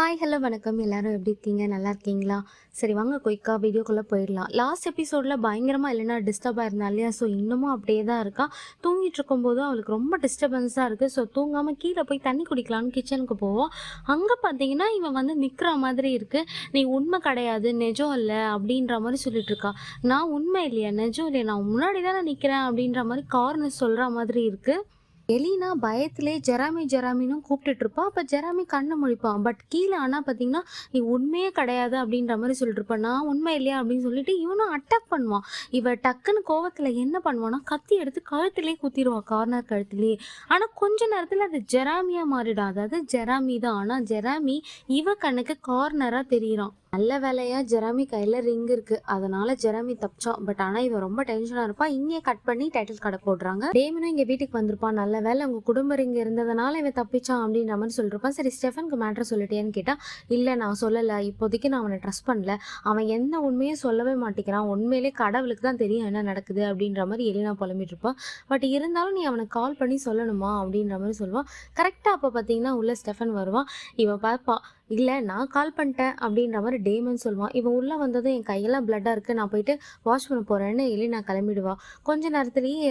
Hi hello வணக்கம். எல்லாரும் எப்படி இருக்கீங்க? நல்லா இருக்கீங்களா? சரி வாங்க குயிக்காக வீடியோக்குள்ளே போயிடலாம். லாஸ்ட் எபிசோடில் பயங்கரமாக இல்லைனா டிஸ்டர்பாக இருந்தா இல்லையா? ஸோ இன்னமும் அப்படியே தான் இருக்கா. தூங்கிட்டு இருக்கும்போதும் அவளுக்கு ரொம்ப டிஸ்டர்பன்ஸாக இருக்குது ஸோ தூங்காமல் கீழே போய் தண்ணி குடிக்கலான்னு கிச்சனுக்கு போவோம். அங்கே பார்த்தீங்கன்னா இவன் வந்து நிற்கிற மாதிரி இருக்குது நீ உண்மை கிடையாது நிஜம் இல்லை அப்படின்ற மாதிரி சொல்லிட்டு இருக்கா. நான் உண்மை இல்லையா? நிஜம் இல்லையா? நான் முன்னாடி தானே நிற்கிறேன் அப்படின்ற மாதிரி காரணம் சொல்கிற மாதிரி இருக்குது எலினா பயத்திலே ஜெராமி ஜெராமினும் கூப்பிட்டுட்டு இருப்பா. அப்போ ஜெராமி கண்ணை முழிப்பான். பட் கீழே ஆனால் பார்த்தீங்கன்னா நீ உண்மையே கிடையாது அப்படின்ற மாதிரி சொல்லிட்டு இருப்பா நான் உண்மை இல்லையா? அப்படின்னு சொல்லிட்டு இவனும் அட்டாக் பண்ணுவான். இவ டக்குன்னு கோவத்தில் என்ன பண்ணுவான்னா கத்தி எடுத்து கழுத்திலே குத்திடுவான் கார்னர் கழுத்திலே. ஆனால் கொஞ்ச நேரத்தில் அது ஜெராமியாக மாறிடும். அதாவது ஜெராமி தான். ஆனால் ஜெராமி இவ கண்ணுக்கு கார்னராக தெரியிறான். நல்ல வேலையா ஜெராமி கையில் ரிங் இருக்கு. அதனால ஜெராமி தப்பிச்சான். பட் ஆனால் இவன் ரொம்ப டென்ஷனாக இருப்பான். இங்கே கட் பண்ணி டைட்டில் கடை போடுறாங்க. டேமனும் இங்கே வீட்டுக்கு வந்திருப்பான். நல்ல வேலை உங்கள் குடும்ப ரிங் இருந்ததுனால இவன் தப்பிச்சான் அப்படின்ற மாதிரி சொல்லிருப்பான். சரி ஸ்டெஃபனுக்கு மேட்ரு சொல்லிட்டேன்னு கேட்டால் இல்லை நான் சொல்லலை. இப்போதைக்கு நான் அவனை ட்ரஸ்ட் பண்ணல. அவன் என்ன உண்மையும் சொல்லவே மாட்டேங்கிறான். உண்மையிலே கடவுளுக்கு தான் தெரியும் என்ன நடக்குது அப்படின்ற மாதிரி எலினா புலம்பிட்டு இருப்பான் பட் இருந்தாலும் நீ அவனுக்கு கால் பண்ணி சொல்லணுமா அப்படின்ற மாதிரி சொல்லுவான் கரெக்டாக அப்போ பார்த்தீங்கன்னா உள்ள ஸ்டெஃபன் வருவான். இவன் பார்ப்பா இல்லை நான் கால் பண்ணிட்டேன் அப்படின்ற மாதிரி டேமன் சொல்லுவான். இவன் உள்ளே வந்ததும் என் கையெல்லாம் பிளட்டாக இருக்குது நான் போயிட்டு வாஷ் பண்ண போகிறேன்னு எலினா கிளம்பிடுவா. கொஞ்ச நேரத்துலேயே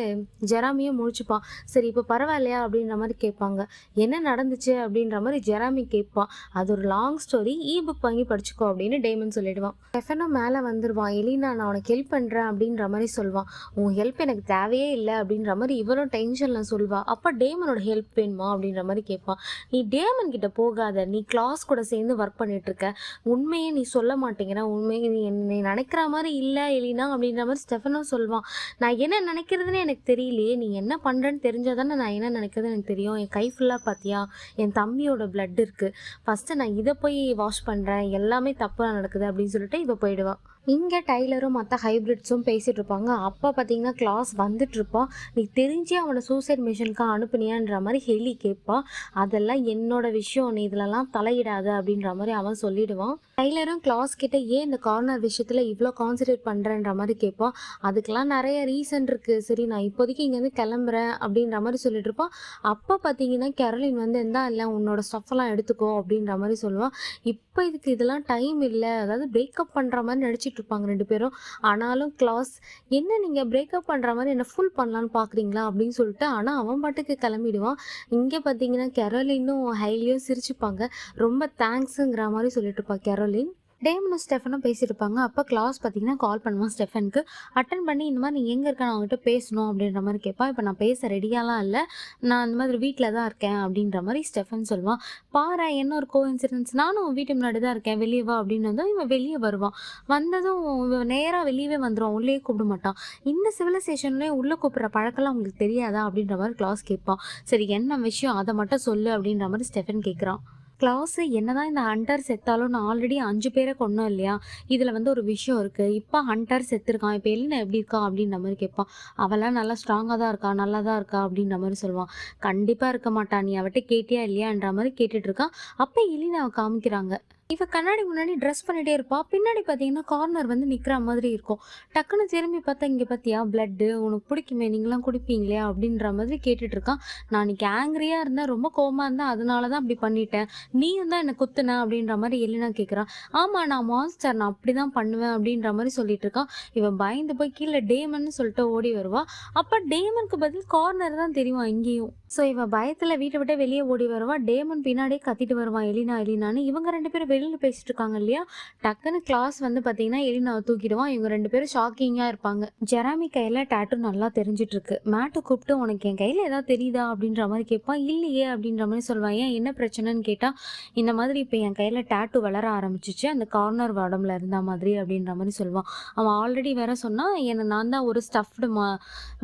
ஜெராமியும் முடிச்சுப்பான் சரி இப்போ பரவாயில்லையா? அப்படின்ற மாதிரி கேட்பாங்க. என்ன நடந்துச்சு? அப்படின்ற மாதிரி ஜெராமி கேட்பான் அது ஒரு லாங் ஸ்டோரி இ புக் வாங்கி படிச்சுக்கோ அப்படின்னு டேமன் சொல்லிடுவான். ஸ்டெஃபனும் மேலே வந்துடுவான் எலினா நான் உனக்கு ஹெல்ப் பண்ணுறேன் அப்படின்ற மாதிரி சொல்லுவான். உன் ஹெல்ப் எனக்கு தேவையே இல்லை அப்படின்ற மாதிரி இவரும் டென்ஷனில் சொல்வா அப்போ டேமனோட ஹெல்ப் வேணுமா? அப்படின்ற மாதிரி கேட்பான் நீ டேமன் கிட்ட போகாத. நீ கிளாஸ் கூட சேர்ந்து ஒர்க் பண்ணிட்டு இருக்க உண்மையை நீ சொல்ல மாட்டேங்கிற. உண்மையை நீ என்னை நினைக்கிற மாதிரி இல்லை எலினா அப்படின்ற மாதிரி ஸ்டெஃபனும் சொல்வான் நான் என்ன நினைக்கிறதுன்னு எனக்கு தெரியலையே. நீ என்ன பண்ணுறேன்னு தெரிஞ்சால் தானே நான் என்ன நினைக்கிறதுன்னு எனக்கு தெரியும். என் கை ஃபுல்லாக பார்த்தியா என் தம்பியோட பிளட் இருக்குது ஃபஸ்ட்டு நான் இதை போய் வாஷ் பண்ணுறேன் எல்லாமே தப்பாக நடக்குது அப்படின்னு சொல்லிட்டு இதை போயிடுவான். இங்கே டைலரும் மற்ற ஹைப்ரிட்ஸும் பேசிகிட்டு இருப்பாங்க அப்போ பார்த்தீங்கன்னா கிளாஸ் வந்துட்டு இருப்பான் நீ தெரிஞ்சு அவனை சூசைட் மிஷனுக்கு அனுப்புனியான்ற மாதிரி ஹெலி கேட்பான். அதெல்லாம் என்னோட விஷயம். நீ இதிலலாம் தலையிடாத அப்படின்ற மாதிரி அவன் சொல்லிடுவான். டைலரும் கிளாஸ் கிட்ட ஏன் இந்த கார்னர் விஷயத்தில் இவ்வளோ கான்சன்ட்ரேட் பண்ணுறேன்ற மாதிரி கேட்பான் அதுக்கெல்லாம் நிறைய ரீசன் இருக்குது சரி நான் இப்போதைக்கு இங்கேருந்து கிளம்புறேன் அப்படின்ற மாதிரி சொல்லிட்டு இருப்பான் அப்போ பார்த்தீங்கன்னா கெரலின் வந்து எந்த இல்லை உன்னோட ஸ்டஃப்லாம் எடுத்துக்கோ அப்படின்ற மாதிரி சொல்லுவான் இப்போ இதுக்கு இதெல்லாம் டைம் இல்லை. அதாவது பிரேக்கப் பண்ணுற மாதிரி நடிச்சிட்டு இருப்பாங்க ரெண்டு பேரும். ஆனாலும் கிளாஸ் என்ன நீங்கள் பிரேக்கப் பண்ணுற மாதிரி என்ன ஃபுல் பண்ணலான்னு பார்க்குறீங்களா? அப்படின்னு சொல்லிட்டு ஆனால் அவன் பாட்டுக்கு கிளம்பிடுவான். இங்கே பார்த்தீங்கன்னா கெரோலினும் ஹைலியும் சிரிச்சுப்பாங்க. ரொம்ப தேங்க்ஸுங்கிற மாதிரி சொல்லிட்டு இருப்பா கெரோலின் டேமனும் ஸ்டெஃபனும் பேசியிருப்பாங்க. அப்போ கிளாஸ் பார்த்தீங்கன்னா கால் பண்ணுவான் ஸ்டெஃபனுக்கு. அட்டன் பண்ணி இந்த மாதிரி நீ எங்கே இருக்க நான் அவங்ககிட்ட பேசணும் அப்படின்ற மாதிரி கேட்பான் இப்போ நான் பேச ரெடியாலாம் இல்லை. நான் இந்த மாதிரி வீட்டில் தான் இருக்கேன் அப்படின்ற மாதிரி ஸ்டெஃபன் சொல்லுவான் பாரு என்ன ஒரு கோ இன்சிடென்ஸ் நானும் வீட்டு முன்னாடி தான் இருக்கேன். வெளியே வா அப்படின்னு வந்தோம் இவன் வெளியே வருவான். வந்ததும் நேராக வெளியவே வந்துடுவான் உள்ளே கூப்பிட மாட்டான். இந்த சிவிலைசேஷன்லேயே உள்ளே கூப்பிட்ற பழக்கம்லாம் உங்களுக்கு தெரியாதா அப்படின்ற மாதிரி கிளாஸ் கேட்பான். சரி என்ன விஷயம்? அதை மட்டும் சொல்லு அப்படின்ற மாதிரி ஸ்டெஃபன் கேட்குறான் கிளாஸு என்னதான் இந்த ஹண்டர் செத்தாலும் நான் ஆல்ரெடி அஞ்சு பேரை கொண்டோம் இல்லையா? இதில் வந்து ஒரு விஷயம் இருக்குது இப்போ ஹண்டர் செத்துருக்கான். இப்போ எலினா எப்படி இருக்கா? அப்படின்ற மாதிரி கேட்பான். அவெல்லாம் நல்லா ஸ்ட்ராங்காக தான் இருக்கா? நல்லா தான் இருக்கா? அப்படின்ற மாதிரி சொல்லுவான். கண்டிப்பாக இருக்க மாட்டான். நீ அவட்ட கேட்டியா இல்லையான்ற மாதிரி கேட்டுட்டு இருக்கான். அப்போ எலினாவை காமிக்கிறாங்க. இவ கண்ணாடி முன்னாடி ட்ரெஸ் பண்ணிட்டே இருப்பா. பின்னாடி பார்த்தீங்கன்னா கார்னர் வந்து நிற்கிற மாதிரி இருக்கும். டக்குன்னு திரும்பி பார்த்தா இங்கே பார்த்தியா பிளட்டு உனக்கு பிடிக்குமே நீங்களாம் குடிப்பீங்களே? அப்படின்ற மாதிரி கேட்டுட்டு இருக்கான் நான் இன்னைக்கு ஆங்கிரியாக இருந்தேன். ரொம்ப கோமா இருந்தேன். அதனால தான் அப்படி பண்ணிட்டேன். நீயும் தான் என்னை குத்துன? அப்படின்ற மாதிரி எலினா கேட்குறான் ஆமாம் நான் மான்ஸ்டர் நான் அப்படி தான் பண்ணுவேன். அப்படின்ற மாதிரி சொல்லிட்டு இருக்கான் இவன் பயந்து போய் கீழே டேமன் சொல்லிட்டு ஓடி வருவா. அப்போ டேமனுக்கு பதில் கார்னர் தான் தெரியும் இங்கேயும். ஸோ இவன் பயத்தில் வீட்டை விட்டு வெளியே ஓடி வருவா. டேமன் பின்னாடியே கத்திட்டு வருவான் எலினா எலினான்னு இவங்க ரெண்டு பேரும் வெளியில் பேசிட்டு இருக்காங்க இல்லையா? டக்குன்னு கிளாஸ் வந்து பார்த்தீங்கன்னா எலினாவை தூக்கிடுவான் இவங்க ரெண்டு பேரும் ஷாக்கிங்காக இருப்பாங்க. ஜெராமி கையில் டேட்டு நல்லா தெரிஞ்சிட்டு இருக்கு மேட்டை கூப்பிட்டு உனக்கு என் கையில் ஏதாவது தெரியுதா? அப்படின்ற மாதிரி கேட்பான் இல்லையே அப்படின்ற மாதிரி சொல்லுவான் ஏன் என்ன பிரச்சனைன்னு கேட்டால் இந்த மாதிரி இப்போ என் கையில் டேட்டு வளர ஆரம்பிச்சிச்சு. அந்த கார்னர் உடம்புல இருந்த மாதிரி அப்படின்ற மாதிரி சொல்லுவான் அவன் ஆல்ரெடி வேற சொன்னால் என்னை நான் தான் ஒரு ஸ்டஃப்டு மா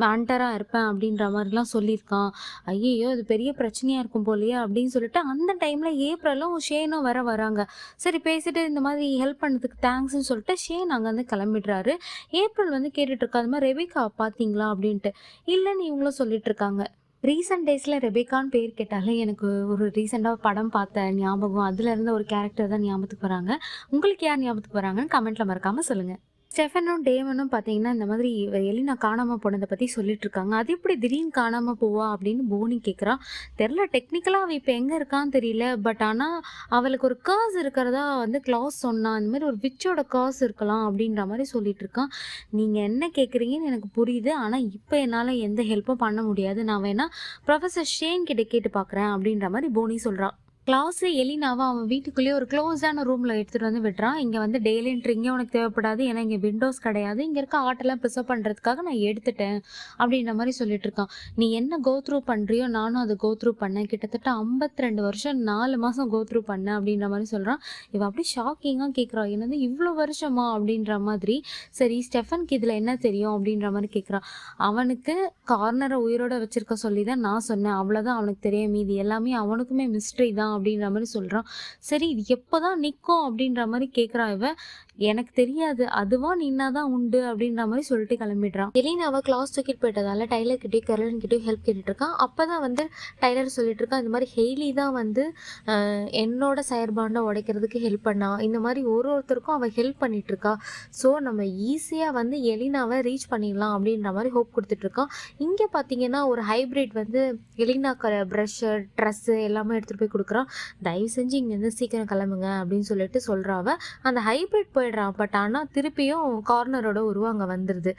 வேண்டராக இருப்பேன் அப்படின்ற மாதிரிலாம் சொல்லியிருக்கான். ஐயையோ இது பெரிய பிரச்சனையாக இருக்கும் போலயே அப்படின்னு சொல்லிட்டு அந்த டைமில் ஏப்ரலும் ஷேனும் வர வராங்க. சரி பேசிட்டு இந்த மாதிரி ஹெல்ப் பண்ணதுக்கு தேங்க்ஸ்னு சொல்லிட்டு ஷேன் அங்கேருந்து கிளம்பிடுறாரு. ஏப்ரல் வந்து கேட்டுட்ருக்கா அது மாதிரி ரெபிகா பார்த்தீங்களா? அப்படின்ட்டு. இல்லைன்னு இவங்களும் சொல்லிட்டு இருக்காங்க ரீசெண்ட் டேஸில் ரெபேக்கான்னு பேர் கேட்டாலே எனக்கு ஒரு ரீசெண்டாக படம் பார்த்த ஞாபகம். அதுலேருந்து ஒரு கேரக்டர் தான் ஞாபகத்துக்கு வராங்க. உங்களுக்கு யார் ஞாபகத்துக்கு வராங்கன்னு கமெண்ட்டில் மறக்காமல் சொல்லுங்கள் ஸ்டெஃபனும் டேமனும் பார்த்தீங்கன்னா இந்த மாதிரி இவ எலினா காணாமல் போனதை பற்றி சொல்லிட்டு இருக்காங்க அது எப்படி திடீர்னு காணாமல் போவா அப்படின்னு போனி கேட்குறா தெரில டெக்னிக்கலாக அவள் இப்போ எங்கே இருக்கான்னு தெரியல. பட் ஆனால் அவளுக்கு ஒரு காஸ் இருக்கிறதா வந்து கிளாஸ் சொன்னான் இந்த மாதிரி ஒரு விச்சோட காஸ் இருக்கலாம் அப்படின்ற மாதிரி சொல்லிட்டு இருக்கான் நீங்கள் என்ன கேட்குறீங்கன்னு எனக்கு புரியுது. ஆனால் இப்போ என்னால் எந்த ஹெல்ப்பும் பண்ண முடியாது. நான் வேணால் ப்ரொஃபஸர் ஷேன் கிட்ட கேட்டு பார்க்குறேன் அப்படின்ற மாதிரி போனி சொல்கிறான் கிளாஸு எலினாவை அவன் வீட்டுக்குள்ளேயே ஒரு க்ளோஸான ரூமில் எடுத்துகிட்டு வந்து விடுறான் இங்கே வந்து டெய்லி என்ட்ரிங்கே உனக்கு தேவைப்படாது ஏன்னா இங்கே விண்டோஸ் கிடையாது. இங்கே இருக்க ஆட்டெல்லாம் ப்ரிசர்வ் பண்ணுறதுக்காக நான் எடுத்துட்டேன் அப்படின்ற மாதிரி சொல்லிட்டு இருக்கான். நீ என்ன கோத்ரூ பண்ணுறியோ நானும் அதை கோத்ரூ பண்ணேன். கிட்டத்தட்ட 52 வருஷம் நாலு மாதம் கோத்ரூ பண்ணேன் அப்படின்ற மாதிரி சொல்கிறான் இவன் அப்படி ஷாக்கிங்காக கேட்குறான் என்னது இவ்வளோ வருஷமா அப்படின்ற மாதிரி. சரி ஸ்டெஃபனுக்கு இதில் என்ன தெரியும் அப்படின்ற மாதிரி கேட்குறான் அவனுக்கு கார்னரை உயிரோட வச்சிருக்க சொல்லி தான் நான் சொன்னேன். அவ்வளோதான் அவனுக்கு தெரியும். மீதி எல்லாமே அவனுக்குமே மிஸ்ட்ரி தான் அப்படின்ற மாதிரி சொல்கிறான் சரி இது எப்போ தான் நிற்கும் அப்படின்ற மாதிரி கேட்குறா இவ எனக்கு தெரியாது. அதுவா நின்னாதான் உண்டு அப்படின்ற மாதிரி சொல்லிட்டு கிளம்பிடுறான். எலினாவை கிளாஸ் தூக்கிட்டு போயிட்டதால டைலர் கிட்டயும் கரலன் கிட்டயும் ஹெல்ப் கேட்டுட்டு இருக்கான் அப்போ தான் வந்து டைலர் சொல்லிட்டு இருக்கான் இந்த மாதிரி ஹெய்லி தான் வந்து என்னோட செயற்பாண்டை உடைக்கிறதுக்கு ஹெல்ப் பண்ணா. இந்த மாதிரி ஒரு ஒருத்தருக்கும் அவள் ஹெல்ப் பண்ணிட்டு இருக்கா ஸோ நம்ம ஈஸியாக வந்து எலினாவை ரீச் பண்ணிடலாம் அப்படின்ற மாதிரி ஹோப் கொடுத்துட்டு இருக்கான் இங்கே பார்த்தீங்கன்னா ஒரு ஹைப்ரிட் வந்து எலினா கல ப்ரஷ்ஷு ட்ரெஸ்ஸு எல்லாமே எடுத்துகிட்டு போய் கொடுக்குறான். தயவு செஞ்சு இங்கேருந்து சீக்கிரம் கிளம்புங்க அப்படின்னு சொல்லிட்டு சொல்கிறாவ அந்த ஹைப்ரிட் போயிடுறான். பட் ஆனால் திருப்பியும் கார்னரோட உருவம் அங்கே வந்துடுது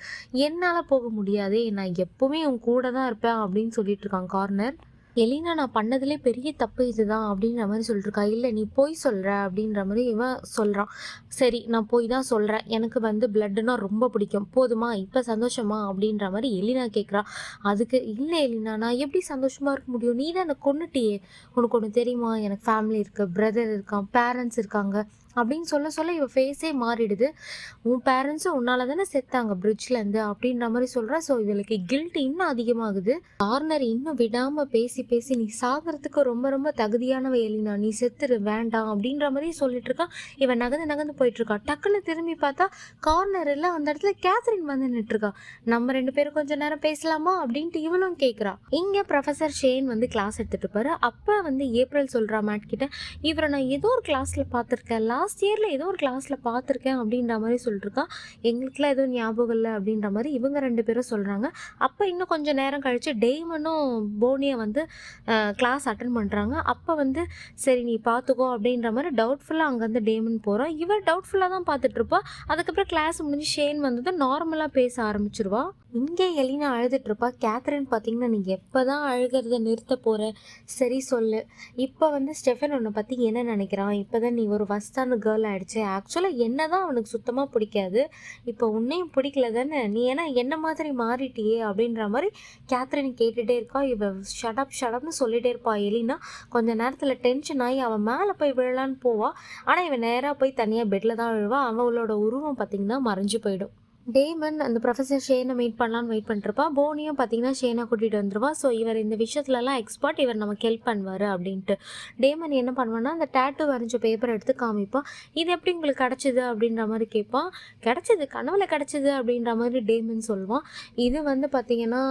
என்னால் போக முடியாதே நான் எப்போவுமே உன் கூட தான் இருப்பேன் அப்படின்னு சொல்லிட்டு இருக்கான் கார்னர் எலினா நான் பண்ணதுலே பெரிய தப்பு இதுதான் அப்படின்ற மாதிரி சொல்லிட்டு இருக்கா இல்லை நீ போய் சொல்கிற அப்படின்ற மாதிரி இவன் சொல்கிறான் சரி நான் போய் தான் சொல்கிறேன் எனக்கு வந்து பிளட்டுனா ரொம்ப பிடிக்கும். போதுமா இப்போ சந்தோஷமா அப்படின்ற மாதிரி எலினா கேட்குறா அதுக்கு இல்லை எலினா நான் எப்படி சந்தோஷமாக இருக்க முடியும்? நீ தான் என்னை கொன்னுட்டியே. உனக்கு ஒன்று தெரியுமா? எனக்கு ஃபேமிலி இருக்குது பிரதர் இருக்கான் பேரண்ட்ஸ் இருக்காங்க. அப்படின்னு சொல்ல சொல்ல இவ ஃபேஸே மாறிடுது. உன் பேரண்ட்ஸும் உன்னால தானே செத்தாங்க பிரிட்ஜ்லேருந்து அப்படின்ற மாதிரி சொல்கிறா ஸோ இவளுக்கு கில்ட் இன்னும் அதிகமாகுது. கார்னர் இன்னும் விடாமல் பேசி பேசி நீ சாகிறதுக்கு ரொம்ப ரொம்ப தகுதியானவ எலினா. நீ செத்துரு வேண்டாம் அப்படின்ற மாதிரி சொல்லிட்டு இருக்கா. இவன் நகர்ந்து நகர்ந்து போயிட்டு இருக்கா. டக்குன்னு திரும்பி பார்த்தா கார்னர் அந்த இடத்துல கேத்ரின் வந்து நின்றுருக்கா நம்ம ரெண்டு பேரும் கொஞ்ச நேரம் பேசலாமா? அப்படின்ட்டு இவளும் கேட்குறா இங்கே ப்ரொஃபஸர் ஷேன் வந்து கிளாஸ் எடுத்துட்டு இருப்பாரு. அப்போ வந்து ஏப்ரல் சொல்கிறா மேட் கிட்ட இவரை நான் ஏதோ ஒரு கிளாஸில் பார்த்துருக்கேன். லாஸ்ட் இயரில் ஏதோ ஒரு கிளாஸில் பார்த்துருக்கேன் அப்படின்ற மாதிரி சொல்லிட்டுருக்கா. எங்களுக்குலாம் எதுவும் ஞாபகம் இல்லை அப்படின்ற மாதிரி இவங்க ரெண்டு பேரும் சொல்கிறாங்க அப்போ இன்னும் கொஞ்சம் நேரம் கழித்து டெய்மனும் போனியை வந்து கிளாஸ் அட்டன் பண்ணுறாங்க அப்போ வந்து சரி நீ பார்த்துக்கோ அப்படின்ற மாதிரி டவுட்ஃபுல்லாக அங்கேருந்து டேமன் போகிறான் இவர் டவுட்ஃபுல்லாக தான் பார்த்துட்ருப்பா அதுக்கப்புறம் கிளாஸ் முடிஞ்சு ஷேன் வந்ததும் நார்மலாக பேச ஆரம்பிச்சிருவா. இங்கே எலினா அழுதுட்டு இருப்பா கேத்ரின் பார்த்தீங்கன்னா நீ எப்போ தான் அழுகிறத நிறுத்த போகிற சரி சொல்லு. இப்போ வந்து ஸ்டெஃபன் உன்னை பற்றி என்ன நினைக்கிறான்? இப்போ தான் நீ ஒரு வஸ்தான கேர்ள் ஆகிடுச்சு ஆக்சுவலாக என்ன தான் அவனுக்கு சுத்தமாக பிடிக்காது. இப்போ உன்னையும் பிடிக்கல தானே நீ ஏன்னா என்ன மாதிரி மாறிட்டியே அப்படின்ற மாதிரி கேத்ரின் கேட்டுகிட்டே இருக்கா. இவ ஷடப் ஷடப்னு சொல்லிட்டே இருப்பா எலினா. கொஞ்ச நேரத்தில் டென்ஷன் ஆகி அவன் மேலே போய் விழலான்னு போவா. ஆனால் இவன் நேராக போய் தனியாக பெட்டில் தான் விழுவா அவளோட உருவம் பார்த்தீங்கன்னா மறைஞ்சு போயிடும். டேமன் அந்த ப்ரொஃபஸர் ஷேனை மீட் பண்ணலான்னு வெயிட் பண்ணிருப்பா போனியும் பார்த்தீங்கன்னா ஷேனை கூட்டிகிட்டு வந்துருவா. ஸோ இவர் இந்த விஷயத்துலலாம் எக்ஸ்பர்ட் இவர் நமக்கு ஹெல்ப் பண்ணுவார் அப்படின்ட்டு. டேமன் என்ன பண்ணுவான்னா அந்த டேட்டு வரைஞ்ச பேப்பர் எடுத்து காமிப்பான் இது எப்படி உங்களுக்கு கிடச்சிது அப்படின்ற மாதிரி கேட்பான் கிடச்சிது கனவுல கிடச்சிது அப்படின்ற மாதிரி டேமன் சொல்லுவான் இது வந்து பார்த்தீங்கன்னா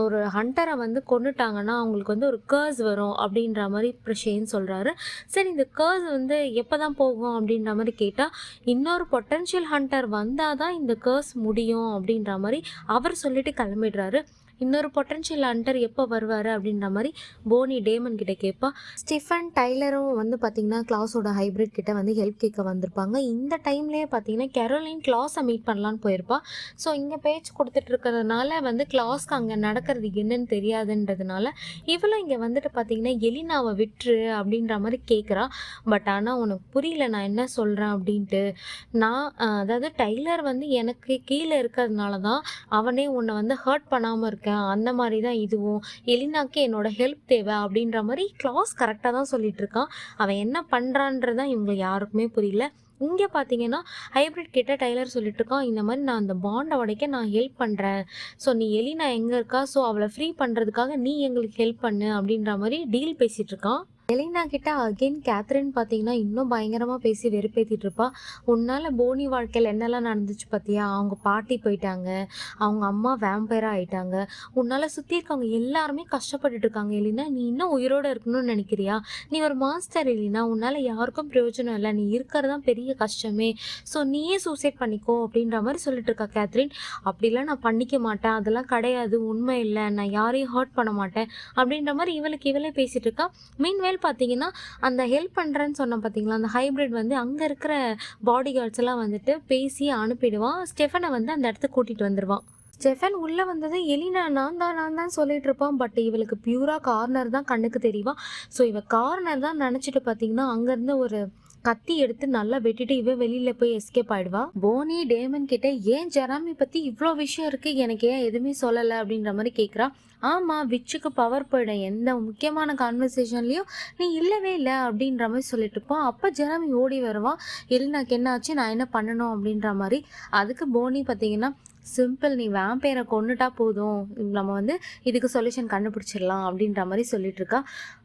ஒரு ஹண்டரை வந்து கொண்டுட்டாங்கன்னா அவங்களுக்கு வந்து ஒரு கேர்ஸ் வரும் அப்படின்ற மாதிரி ஷேன் சொல்கிறாரு சரி இந்த கேர்ஸ் வந்து எப்போ தான் போகும் அப்படின்ற மாதிரி கேட்டால் இன்னொரு பொட்டன்ஷியல் ஹண்டர் வந்தால் தான் இந்த கேர்ஸ் முடியும் அப்படின்ற மாதிரி அவர் சொல்லிட்டு கிளம்பிடுறாரு. இன்னொரு பொட்டன்ஷியல் ஹண்டர் எப்போ வருவார் அப்படின்ற மாதிரி போனி டேமன் கிட்ட கேட்பா. ஸ்டிஃபன் டைலரும் வந்து பார்த்தீங்கன்னா கிளாஸோட ஹைப்ரிட் கிட்ட வந்து ஹெல்ப் கேட்க வந்திருப்பாங்க. இந்த டைம்லேயே பார்த்தீங்கன்னா கெரோலின் கிளாஸை மீட் பண்ணலான்னு போயிருப்பா. ஸோ இங்கே பேச்சு கொடுத்துட்டு இருக்கிறதுனால வந்து கிளாஸ்க்கு அங்கே நடக்கிறது என்னன்னு தெரியாதுன்றதுனால இவளும் இங்கே வந்துட்டு பார்த்தீங்கன்னா எலினாவை விட்டுரு அப்படின்ற மாதிரி கேட்குறா பட் ஆனால் உனக்கு புரியல நான் என்ன சொல்கிறேன் அப்படின்ட்டு. நான் அதாவது டைலர் வந்து எனக்கு கீழே இருக்கிறதுனால தான் அவனே உன்னை வந்து ஹர்ட் பண்ணாமல் இருக்கேன். அந்த மாதிரி தான் இதுவும். எலினாக்கு என்னோட ஹெல்ப் தேவை அப்படின்ற மாதிரி கிளாஸ் கரெக்டாக தான் சொல்லிட்டு இருக்கான். அவன் என்ன பண்ணுறான்றதான் இவங்க யாருக்குமே புரியல. இங்கே பார்த்தீங்கன்னா ஹைப்ரிட் கிட்ட டைலர் சொல்லிட்டு இருக்கான் இந்த மாதிரி நான் அந்த பாண்டை உடைக்க நான் ஹெல்ப் பண்ணுறேன் ஸோ நீ எலினா எங்கே இருக்கா? ஸோ அவளை ஃப்ரீ பண்ணுறதுக்காக நீ எங்களுக்கு ஹெல்ப் பண்ணு அப்படின்ற மாதிரி டீல் பேசிகிட்டு இருக்கான். எலினா கிட்ட அகெயின் கேத்ரின் பார்த்தீங்கன்னா இன்னும் பயங்கரமாக பேசி வெறுப்பேற்றிட்டு இருப்பா. உன்னால் போனி வாழ்க்கையில் என்னெல்லாம் நடந்துச்சு பார்த்தியா அவங்க பாட்டி போயிட்டாங்க. அவங்க அம்மா வேம்பயராக ஆயிட்டாங்க. உன்னால் சுற்றி இருக்கவங்க எல்லாருமே கஷ்டப்பட்டுட்டு இருக்காங்க. எலினா நீ இன்னும் உயிரோடு இருக்கணும்னு நினைக்கிறியா? நீ ஒரு மாஸ்டர் எலினா. உன்னால் யாருக்கும் பிரயோஜனம் இல்லை. நீ இருக்கிறது தான் பெரிய கஷ்டமே. ஸோ நீயே சூசைட் பண்ணிக்கோ அப்படின்ற மாதிரி சொல்லிட்டு இருக்கா கேத்ரின் அப்படிலாம் நான் பண்ணிக்க மாட்டேன். அதெல்லாம் கிடையாது. உண்மை இல்லை. நான் யாரையும் ஹர்ட் பண்ண மாட்டேன். அப்படின்ற மாதிரி இவளுக்கு இவளே பேசிட்டு இருக்கா. மீன்வேல் பார்த்தீங்கன்னா அந்த ஹெல்ப் பண்ணுறேன்னு சொன்ன பார்த்தீங்களா அந்த ஹைப்ரிட் வந்து அங்கே இருக்கிற பாடி கார்ட்ஸ் எல்லாம் வந்துட்டு பேசி அனுப்பிடுவான். ஸ்டெஃபனை வந்து அந்த இடத்துக்கு கூட்டிகிட்டு வந்துடுவான் ஸ்டெஃபன் உள்ளே வந்தது எலினா நான் தான் நான் தான் சொல்லிட்டு இருப்பான். பட் இவளுக்கு பியூரா கார்னர் தான் கண்ணுக்கு தெரியவா ஸோ இவ கார்னர் தான் நினச்சிட்டு பார்த்தீங்கன்னா அங்கேருந்து ஒரு கத்தி எடுத்து நல்லா வெட்டிட்டு இவ வெளியில போய் எஸ்கேப் ஆயிடுவா. போனி டேமன் கிட்ட ஏன் ஜெராமி பத்தி இவ்வளோ விஷயம் இருக்கு? எனக்கு ஏன் எதுவுமே சொல்லலை? அப்படின்ற மாதிரி கேட்குறா ஆமா விச்சுக்கு பவர் போயிடும். எந்த முக்கியமான கான்வர்சேஷன்லயும் நீ இல்லவே இல்லை அப்படின்ற மாதிரி சொல்லிட்டு இருப்போம் அப்போ ஜெராமி ஓடி வருவான் எலினாக்கு என்ன ஆச்சு? நான் என்ன பண்ணணும்? அப்படின்ற மாதிரி. அதுக்கு போனி பார்த்தீங்கன்னா சிம்பிள் நீ வேம்பேரை கொண்டுட்டா போதும். நம்ம வந்து இதுக்கு சொல்யூஷன் கண்டுபிடிச்சிடலாம் அப்படின்ற மாதிரி சொல்லிட்டு இருக்கா.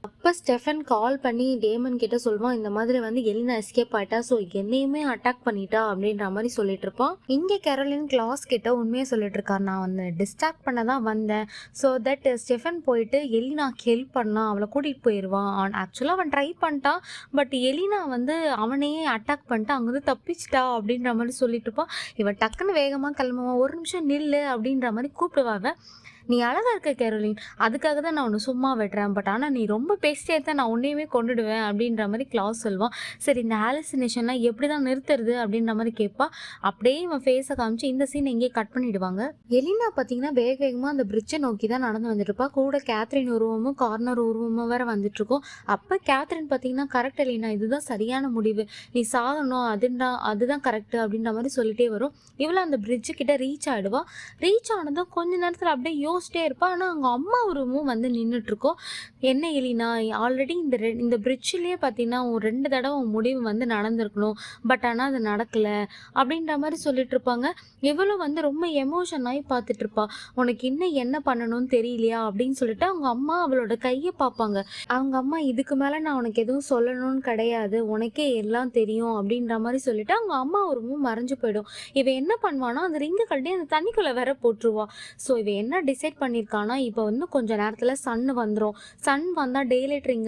அப்போ ஸ்டெஃபன் கால் பண்ணி டேமன் கிட்ட சொல்லுவான் இந்த மாதிரி வந்து எலினா எஸ்கேப் ஆயிட்டா ஸோ என்னையுமே அட்டாக் பண்ணிட்டா அப்படின்ற மாதிரி சொல்லிட்டு இருப்பான். இங்கே கேரலின் கிளாஸ் கிட்ட உண்மையை சொல்லிட்டு இருக்கார் நான் வந்து டிஸ்ட்ராக்ட் பண்ண தான் வந்தேன். ஸோ தட் ஸ்டெஃபன் போயிட்டு எலினாக்கு ஹெல்ப் பண்ணான் அவளை கூட்டிகிட்டு போயிடுவான் அவன் ஆக்சுவலாக அவன் ட்ரை பண்ணிட்டான் பட் எலினா வந்து அவனையே அட்டாக் பண்ணிட்டு அங்கேருந்து தப்பிச்சிட்டா அப்படின்ற மாதிரி சொல்லிட்டு இருப்பான். இவன் டக்குன்னு வேகமாக கிளம்புவான். ஒரு நிமிஷம் நில்லு அப்படின்ற மாதிரி கூப்பிடுவாங்க நீ அழகாக இருக்க கேரோலின் அதுக்காக தான் நான் உன்னை சும்மா வெட்டுறேன் பட் ஆனால் நீ ரொம்ப பேசிட்டே தான் நான் ஒன்றையுமே கொண்டுடுவேன் அப்படின்ற மாதிரி கிளாஸ் சொல்லுவான். சரி இந்த ஹாலுசினேஷன்லாம் எப்படி தான் நிறுத்துறது அப்படின்ற மாதிரி கேட்பா அப்படியே இவன் ஃபேஸை காமிச்சு இந்த சீன் எங்கேயே கட் பண்ணிடுவாங்க. எலினா பார்த்தீங்கன்னா வேக வேகமாக அந்த பிரிட்ஜை நோக்கி தான் நடந்து வந்துட்டுருப்பா. கூட கேத்ரின் உருவமும் கார்னர் உருவமும் வேற வந்துட்டுருக்கோம். அப்போ கேத்ரின் பார்த்தீங்கன்னா கரெக்ட் எலினா இதுதான் சரியான முடிவு. நீ சாகணும் அதுண்டா அதுதான் கரெக்டு அப்படின்ற மாதிரி சொல்லிட்டே வரும். இவ்வளோ அந்த பிரிட்ஜு கிட்ட ரீச் ஆகிடுவா ரீச் ஆனதும் கொஞ்ச நேரத்தில் அப்படியே யோசிச்சிட்டே இருப்பா. ஆனால் அவங்க அம்மா உருவமும் வந்து நின்றுட்டுருக்கோம் என்ன எலினா ஆல்ரெடி இந்த ரெ இந்த பிரிட்ஜிலேயே பார்த்தீங்கன்னா ஒரு ரெண்டு தடவை உன் முடிவு வந்து நடந்திருக்கணும். பட் ஆனால் அது நடக்கலை. அப்படின்ற மாதிரி சொல்லிட்டு இருப்பாங்க எவ்வளோ வந்து ரொம்ப எமோஷன் ஆகி பார்த்துட்டு இருப்பா உனக்கு இன்னும் என்ன பண்ணணும்னு தெரியலையா? அப்படின்னு சொல்லிட்டு அவங்க அம்மா அவளோட கையை பார்ப்பாங்க அவங்க அம்மா இதுக்கு மேலே நான் உனக்கு எதுவும் சொல்லணும்னு கிடையாது. உனக்கே எல்லாம் தெரியும். அப்படின்ற மாதிரி சொல்லிட்டு அவங்க அம்மா உருவமும் மறைஞ்சு போயிடும். இவ என்ன பண்ணுவானா அந்த ரிங்கு கழட்டி அந்த தண்ணிக்குள்ளே வேற போட்டுருவா. ஸோ இவ என்ன டிசைட் பண்ணியிருக்கானா இப்போ வந்து கொஞ்சம் நேரத்தில் சன் வந்துடும் சன் வந்தால் டேலைட் ரிங்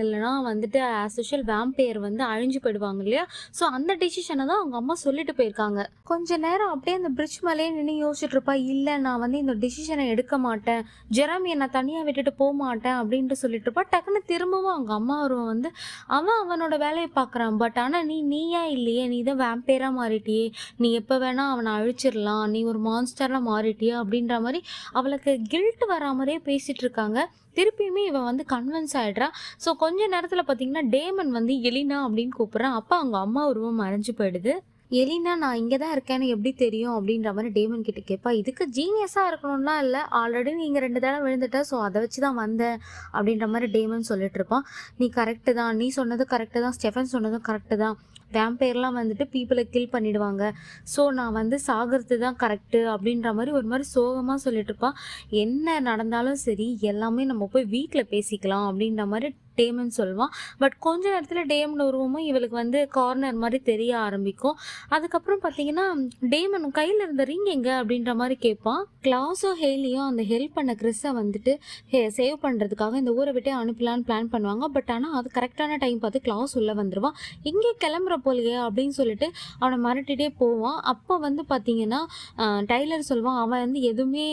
வந்துட்டு ஆஸ் யூஷுவல் வேம்பையர் வந்து அழிஞ்சு போயிடுவாங்க இல்லையா? ஸோ அந்த டிசிஷனை தான் அவங்க அம்மா சொல்லிட்டு போயிருக்காங்க. கொஞ்ச நேரம் அப்படியே அந்த பிரிட்ஜ் மேலேயே நின்று யோசிச்சுட்டு இருப்பா இல்லை நான் வந்து இந்த டிசிஷனை எடுக்க மாட்டேன். ஜெரம் என்னை தனியாக விட்டுட்டு போக மாட்டேன் அப்படின்ட்டு சொல்லிட்டு இருப்பா. டக்குன்னு திரும்பவும் அவங்க அம்மா வருவன் வந்து அவன் அவனோட வேலையை பார்க்குறான். பட் ஆனால் நீ நீயா இல்லையே? நீ தான் வேம்பேராக மாறிட்டியே. நீ எப்போ வேணால் அவனை அழிச்சிடலாம். நீ ஒரு மான்ஸ்டராக மாறிட்டியே அப்படின்ற மாதிரி அவளுக்கு கில் கில்ட் வராமலே பேசிகிட்டு இருக்காங்க. திருப்பியுமே இவன் வந்து கன்வின்ஸ் ஆகிடுறா ஸோ கொஞ்ச நேரத்தில் பார்த்தீங்கன்னா டேமன் வந்து எலினா அப்படின்னு கூப்பிட்றான் அப்போ அவங்க அம்மா உருவம் மறைஞ்சு போயிடுது. எலினா நான் இங்கே தான் இருக்கேன்னு எப்படி தெரியும் அப்படின்ற மாதிரி டேமன் கிட்ட கேட்பா இதுக்கு ஜீனியஸாக இருக்கணும்லாம் இல்லை. ஆல்ரெடி நீங்கள் ரெண்டு தடவை விழுந்துட்ட ஸோ அதை வச்சு தான் வந்தேன் அப்படின்ற மாதிரி டேமன் சொல்லிட்டு இருப்பான். நீ கரெக்டு தான். நீ சொன்னது கரெக்டு தான். ஸ்டெஃபன் சொன்னதும் கரெக்டு தான். வேம்பயர்லாம் வந்துட்டு பீப்புளை கில் பண்ணிடுவாங்க. ஸோ நான் வந்து சாகிறது தான் கரெக்டு அப்படின்ற மாதிரி ஒரு மாதிரி சோகமாக சொல்லிட்டு இருப்பான் என்ன நடந்தாலும் சரி எல்லாமே நம்ம போய் வீட்டில் பேசிக்கலாம் அப்படின்ற மாதிரி டேமன் சொல்லுவான் பட் கொஞ்ச நேரத்தில் டேமன் உருவமும் இவளுக்கு வந்து கார்னர் மாதிரி தெரிய ஆரம்பிக்கும். அதுக்கப்புறம் பார்த்தீங்கன்னா டேமன் கையில் இருந்த ரிங் எங்கே அப்படின்ற மாதிரி கேட்பான் கிளாஸோ ஹெய்லியும் அந்த ஹெல்ப் பண்ண கிறிஸை வந்துட்டு சேவ் பண்ணுறதுக்காக இந்த ஊரை விட்டே அனுப்பலான்னு பிளான் பண்ணுவாங்க. பட் ஆனால் அது கரெக்டான டைம் பார்த்து கிளாஸ் உள்ளே வந்துடுவான் இங்கே கிளம்புற போலையே அப்படின்னு சொல்லிட்டு அவனை மிரட்டிகிட்டே போவான். அப்போ வந்து பார்த்தீங்கன்னா டைலர் சொல்லுவான் அவன் வந்து எதுவுமே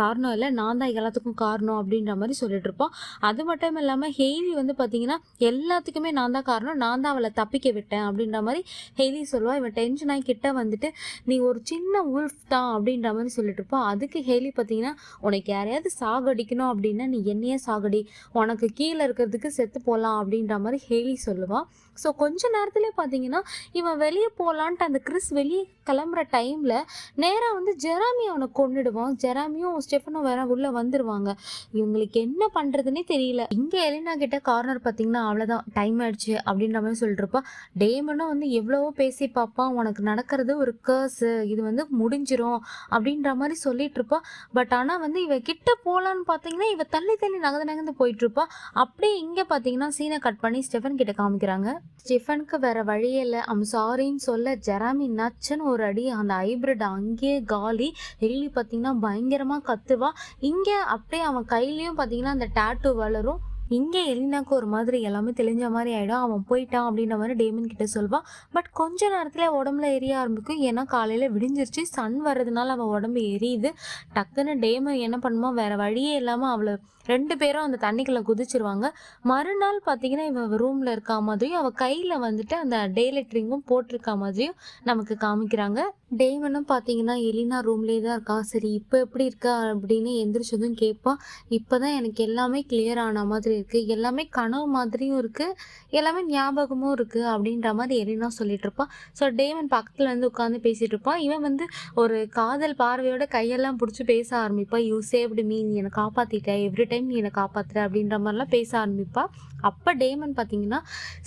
காரணம் இல்லை. நான் தான் எல்லாத்துக்கும் காரணம் அப்படின்ற மாதிரி சொல்லிட்டு இருப்பான். அது மட்டும் இல்லாமல் ஹெய்லி வந்து பார்த்தீங்கன்னா எல்லாத்துக்குமே நான் தான் காரணம். நான் தான் அவளை தப்பிக்க விட்டேன் அப்படின்ற மாதிரி ஹெய்லி சொல்லுவான் இவன் டென்ஷன் ஆகி கிட்ட வந்துட்டு நீ ஒரு சின்ன உல்ஃப் தான் அப்படின்ற மாதிரி சொல்லிட்டு இருப்பான் அதுக்கு ஹெய்லி பார்த்தீங்கன்னா உனக்கு யாரையாவது சாகடிக்கணும் அப்படின்னா நீ என்னையே சாகடி. உனக்கு கீழே இருக்கிறதுக்கு செத்து போகலாம் அப்படின்ற மாதிரி ஹெய்லி சொல்லுவான் ஸோ கொஞ்ச நேரத்துலேயே பார்த்தீங்கன்னா இவன் வெளியே போகலான்ட்டு அந்த கிறிஸ் வெளியே கிளம்புற டைமில் நேராக வந்து ஜெராமி அவனை கொண்டுடுவான் ஜெராமியும் ஸ்டெஃபனும் வேற உள்ளே வந்துடுவாங்க இவங்களுக்கு என்ன பண்ணுறதுனே தெரியல. இங்கே எலினா கிட்ட கார்னர் பார்த்தீங்கன்னா அவ்வளோதான் டைம் ஆயிடுச்சு அப்படின்ற மாதிரி சொல்லிட்டுருப்பா. டேமனும் வந்து எவ்வளவோ பேசி பார்ப்பான் உனக்கு நடக்கிறது ஒரு கேர்ஸு இது வந்து முடிஞ்சிரும் அப்படின்ற மாதிரி சொல்லிட்டு இருப்பா பட் ஆனால் வந்து இவ கிட்ட போகலான்னு பார்த்தீங்கன்னா இவ தள்ளி தள்ளி நகர்ந்து நகர்ந்து போயிட்டு இருப்பா அப்படியே இங்கே பார்த்தீங்கன்னா சீனை கட் பண்ணி ஸ்டெஃபன் கிட்ட காமிக்கிறாங்க. ஸ்டெஃபனுக்கு வேற வழி இல்லை ஐம் சாரின்னு சொல்ல ஜெராமி நச்சுன்னு ஒரு அடி அந்த ஹைப்ரிட் அங்கேயே காலி எலி பார்த்தீங்கன்னா பயங்கரமாக கத்துவா. இங்கே அப்படியே அவன் கையிலையும் பார்த்தீங்கன்னா அந்த டேட்டு வளரும். இங்கே எலினாக்கு ஒரு மாதிரி எல்லாமே தெளிஞ்ச மாதிரி ஆகிடும் அவன் போயிட்டான் அப்படின்ற மாதிரி டேமன் கிட்ட சொல்வான் பட் கொஞ்ச நேரத்தில் உடம்புல எரிய ஆரம்பிக்கும். ஏன்னா காலையில் விடிஞ்சிருச்சு. சன் வர்றதுனால அவன் உடம்பு எரியுது. டக்குன்னு டேமன் என்ன பண்ணுமா? வேறு வழியே இல்லாமல் அவளை ரெண்டு பேரும் அந்த தண்ணிக்குள்ளே குதிச்சிருவாங்க. மறுநாள் பார்த்தீங்கன்னா இவன் ரூமில் இருக்கா மாதிரியும் அவள் கையில் வந்துட்டு அந்த டெய்லைட் லெட்ரிங்கும் போட்டிருக்கா மாதிரியும் நமக்கு காமிக்கிறாங்க. டேமனும் பார்த்தீங்கன்னா எலினா ரூம்லேயே தான் இருக்கா? சரி இப்போ எப்படி இருக்கா? அப்படின்னு எந்திரிச்சதும் கேட்பான் இப்போ தான் எனக்கு எல்லாமே கிளியர் ஆன மாதிரி இருக்குது எல்லாமே கனவு மாதிரியும் இருக்குது எல்லாமே ஞாபகமும் இருக்குது அப்படின்ற மாதிரி எலினா சொல்லிட்டு இருப்பான் ஸோ டேமன் பக்கத்தில் வந்து உட்காந்து பேசிகிட்டு இருப்பான் இவன் வந்து ஒரு காதல் பார்வையோட கையெல்லாம் பிடிச்சி பேச ஆரம்பிப்பான் யூ சேவ்டு மீன் என்னை காப்பாற்றிட்டேன் எவ்ரி டைம் நீ என்னை காப்பாற்றுற அப்படின்ற மாதிரிலாம் பேச ஆரம்பிப்பா. அப்போ டேமன் பார்த்தீங்கன்னா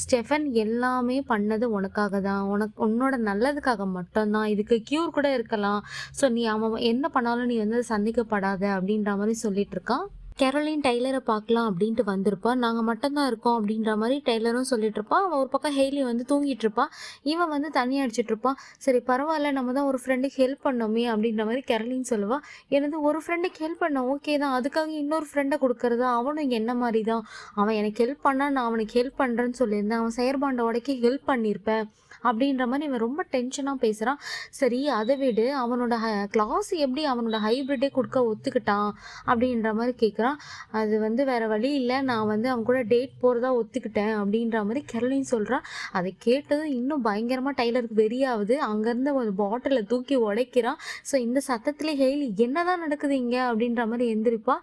ஸ்டெஃபன் எல்லாமே பண்ணது உனக்காக தான் உனக்கு உன்னோட நல்லதுக்காக மட்டும்தான். இதுக்கு க்யூர் கூட இருக்கலாம். ஸோ நீ அவன் என்ன பண்ணாலும் நீ வந்து சந்திக்கப்படாத அப்படின்ற மாதிரி சொல்லிட்டு இருக்கான் கெரலின் டெய்லரை பார்க்கலாம் அப்படின்ட்டு வந்திருப்பா. நாங்கள் மட்டும்தான் இருக்கோம் அப்படின்ற மாதிரி டெய்லரும் சொல்லிட்டு இருப்பான் அவன் ஒரு பக்கம் ஹெய்லி வந்து தூங்கிட்டு இருப்பான் இவன் வந்து தண்ணி அடிச்சிட்டு இருப்பான் சரி பரவாயில்ல நம்ம தான் ஒரு ஃப்ரெண்டுக்கு ஹெல்ப் பண்ணோமே அப்படின்ற மாதிரி கெரலின் சொல்லுவா. எனது ஒரு ஃப்ரெண்டுக்கு ஹெல்ப் பண்ண ஓகே தான். அதுக்காக இன்னொரு ஃப்ரெண்டை கொடுக்கறது? அவனும் என்ன மாதிரி தான் அவன் எனக்கு ஹெல்ப் பண்ணால் நான் அவனுக்கு ஹெல்ப் பண்ணுறேன்னு சொல்லியிருந்தேன். அவன் செயற்பாண்டை உடைக்க ஹெல்ப் பண்ணியிருப்பேன். அப்படின்ற மாதிரி இவன் ரொம்ப டென்ஷனாக பேசுகிறான் சரி அதை விடு. அவனோட கிளாஸ் எப்படி அவனோட ஹைப்ரிட்டே கொடுக்க ஒத்துக்கிட்டான் அப்படின்ற மாதிரி கேட்குறான் அது வந்து வேற வழி இல்லை. நான் வந்து அவன் கூட டேட் போகிறதா ஒத்துக்கிட்டேன் அப்படின்ற மாதிரி கெரளின்னு சொல்கிறான் அதை கேட்டதும் இன்னும் பயங்கரமாக டைலருக்கு வெறியாகுது அங்கேருந்து ஒரு பாட்டிலை தூக்கி உடைக்கிறான். ஸோ இந்த சத்தத்தில் ஹெய்லி என்னதான் நடக்குது இங்கே? அப்படின்ற மாதிரி எந்திரிப்பா.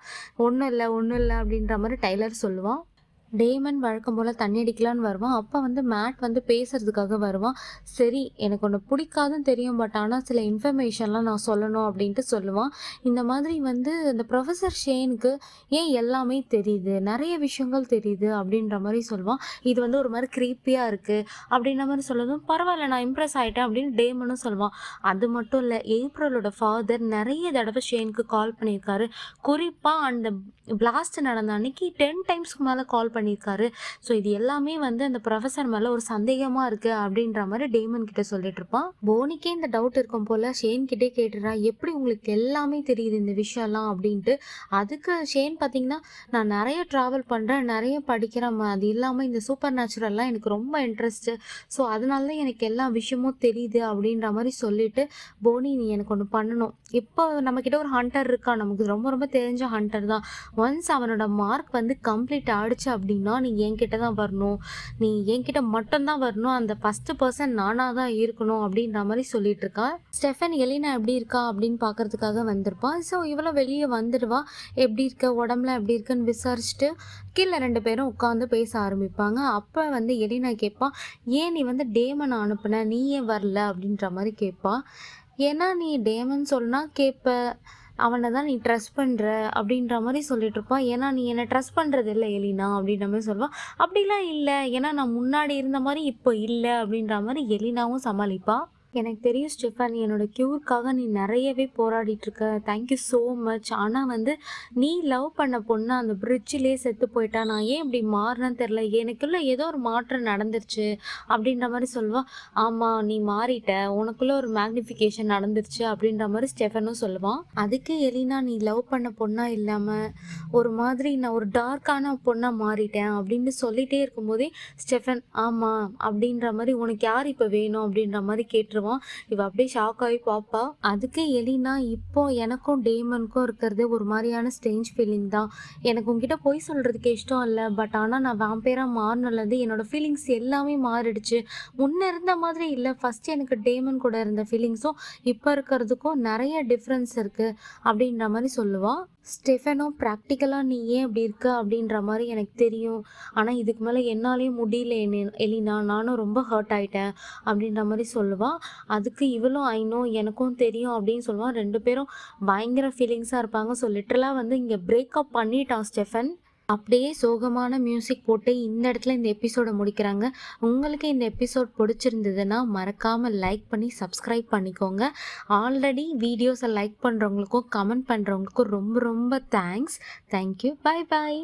ஒன்றும் இல்லை ஒன்றும் இல்லை அப்படின்ற மாதிரி டைலர் சொல்லுவான். டேமன் வழக்கம் போல் தண்ணி அடிக்கலான்னு வருவான். அப்போ வந்து மேட் வந்து பேசுறதுக்காக வருவான். சரி எனக்கு ஒன்று பிடிக்காதுன்னு தெரியும் பட் ஆனால் சில இன்ஃபர்மேஷன்லாம் நான் சொல்லணும் அப்படின்ட்டு சொல்லுவான். இந்த மாதிரி வந்து இந்த ப்ரொஃபஸர் ஷேனுக்கு ஏன் எல்லாமே தெரியுது? நிறைய விஷயங்கள் தெரியுது அப்படின்ற மாதிரி சொல்லுவான். இது வந்து ஒரு மாதிரி க்ரீப்பியாக இருக்குது அப்படின்ற மாதிரி சொல்லதும் பரவாயில்ல நான் இம்ப்ரெஸ் ஆகிட்டேன் அப்படின்னு டேமனும் சொல்லுவான். அது மட்டும் இல்லை ஏப்ரலோட ஃபாதர் நிறைய தடவை ஷேனுக்கு கால் பண்ணியிருக்காரு. குறிப்பாக அந்த பிளாஸ்ட் நடந்த அன்னைக்கு டென் டைம்ஸ்க்கு மேலே கால் பண்ணியிருக்காரு ஸோ இது எல்லாமே வந்து அந்த ப்ரொஃபஸர் மேலே ஒரு சந்தேகமாக இருக்குது அப்படின்ற மாதிரி டேமன் கிட்ட சொல்லிட்டு இருப்பான். போனிக்கே இந்த டவுட் இருக்கும் போல் ஷேன் கிட்டே கேட்டுறா எப்படி உங்களுக்கு எல்லாமே தெரியுது இந்த விஷயம்லாம்? அப்படின்ட்டு. அதுக்கு ஷேன் பார்த்தீங்கன்னா நான் நிறைய ட்ராவல் பண்ணுறேன் நிறைய படிக்கிறேன் அது இல்லாமல் இந்த சூப்பர் நேச்சுரல்லாம் எனக்கு ரொம்ப இன்ட்ரெஸ்ட்டு ஸோ அதனால தான் எனக்கு எல்லா விஷயமும் தெரியுது அப்படின்ற மாதிரி சொல்லிட்டு போனி நீ எனக்கு ஒன்று பண்ணணும். இப்போ நம்மக்கிட்ட ஒரு ஹண்டர் இருக்கா? நமக்கு ரொம்ப ரொம்ப தெரிஞ்ச ஹண்டர் தான். ஒன்ஸ் அவனோட மார்க் வந்து கம்ப்ளீட் ஆயிடுச்சு அப்படி அப்படின்னா நீ என்கிட்ட தான் வரணும். நீ என்கிட்ட மட்டும்தான் வரணும். அந்த ஃபஸ்ட்டு பர்சன் நானாக தான் இருக்கணும் அப்படின்ற மாதிரி சொல்லிட்டு இருக்கா ஸ்டெஃபன் எலினா எப்படி இருக்கா அப்படின்னு பார்க்கறதுக்காக வந்திருப்பான் ஸோ இவ்வளோ வெளியே வந்துடுவா. எப்படி இருக்க? உடம்புல எப்படி இருக்குன்னு விசாரிச்சுட்டு கீழே ரெண்டு பேரும் உட்காந்து பேச ஆரம்பிப்பாங்க. அப்போ வந்து எலினா கேட்பான் ஏன் நீ வந்து டேமனை அனுப்புன? நீ ஏன் வரல? அப்படின்ற மாதிரி கேட்பான் ஏன்னா நீ டேமன் சொன்னால் கேட்ப. அவனை தான் நீ ட்ரஸ்ட் பண்ணுற அப்படின்ற மாதிரி சொல்லிட்டு இருப்பான். ஏன்னா நீ என்னை ட்ரஸ்ட் பண்ணுறது இல்லை எலினா அப்படின்ற மாதிரி சொல்லுவான். அப்படிலாம் இல்லை. ஏன்னா நான் முன்னாடி இருந்த மாதிரி இப்போ இல்லை அப்படின்ற மாதிரி எலினாவும் சமாளிப்பாள் எனக்கு தெரியும் ஸ்டெஃபான் என்னோட க்யூருக்காக நீ நிறையவே போராடிட்டு இருக்க தேங்க்யூ ஸோ மச் ஆனால் வந்து நீ லவ் பண்ண பொண்ணு அந்த பிரிட்ஜிலே செத்து போயிட்டா நான் ஏன் இப்படி மாறினேன்னு தெரில எனக்குள்ள ஏதோ ஒரு மாற்றம் நடந்துருச்சு அப்படின்ற மாதிரி சொல்லுவான் ஆமாம் நீ மாறிட்ட. உனக்குள்ள ஒரு மேக்னிஃபிகேஷன் நடந்துருச்சு அப்படின்ற மாதிரி ஸ்டெஃபனும் சொல்லுவான் அதுக்கு எலினா நீ லவ் பண்ண பொண்ணா இல்லாமல் ஒரு மாதிரி நான் ஒரு டார்க்கான பொண்ணாக மாறிட்டேன் அப்படின்னு சொல்லிட்டே இருக்கும்போதே ஸ்டெஃபன் ஆமாம் அப்படின்ற மாதிரி உனக்கு யார் இப்போ வேணும் அப்படின்ற மாதிரி கேட்டுருவான் இவ அப்படியே ஷாக் ஆகி பார்ப்பா அதுக்கு எலினா இப்போ எனக்கும் டேமனுக்கும் இருக்கிறது ஒரு மாதிரியான ஸ்ட்ரேஞ்ச் ஃபீலிங் தான். எனக்கு உங்ககிட்ட போய் சொல்கிறதுக்கு இஷ்டம் இல்லை. பட் ஆனால் நான் வேம்பேராக மாறினதுலேருந்து என்னோட ஃபீலிங்ஸ் எல்லாமே மாறிடுச்சு. முன்ன இருந்த மாதிரி இல்லை. ஃபஸ்ட் எனக்கு டேமன் கூட இருந்த ஃபீலிங்ஸும் இப்போ இருக்கிறதுக்கும் நிறைய டிஃப்ரென்ஸ் இருக்குது அப்படின்ற மாதிரி சொல்லுவாள் ஸ்டெஃபனோ ப்ராக்டிக்கலாக நீ ஏன் இப்படி இருக்க? அப்படின்ற மாதிரி எனக்கு தெரியும். ஆனால் இதுக்கு மேலே என்னாலேயும் முடியல எலினா. நானும் ரொம்ப ஹர்ட் ஆகிட்டேன் அப்படின்ற மாதிரி சொல்லுவாள் அதுக்கு இவளும் ஐனோ எனக்கும் தெரியும் அப்படின்னு சொல்லுவான் ரெண்டு பேரும் பயங்கர ஃபீலிங்ஸாக இருப்பாங்க. ஸோ லிட்டரலாக வந்து இங்கே பிரேக்கப் பண்ணிட்டான் ஸ்டெஃபன். அப்படியே சோகமான மியூசிக் போட்டு இந்த இடத்துல இந்த எபிசோடை முடிக்கிறாங்க. உங்களுக்கு இந்த எபிசோட் பிடிச்சிருந்ததுன்னா மறக்காமல் லைக் பண்ணி சப்ஸ்கிரைப் பண்ணிக்கோங்க. ஆல்ரெடி வீடியோஸை லைக் பண்ணுறவங்களுக்கும் கமெண்ட் பண்ணுறவங்களுக்கும் ரொம்ப ரொம்ப தேங்க்ஸ் தேங்க்யூ பை பாய்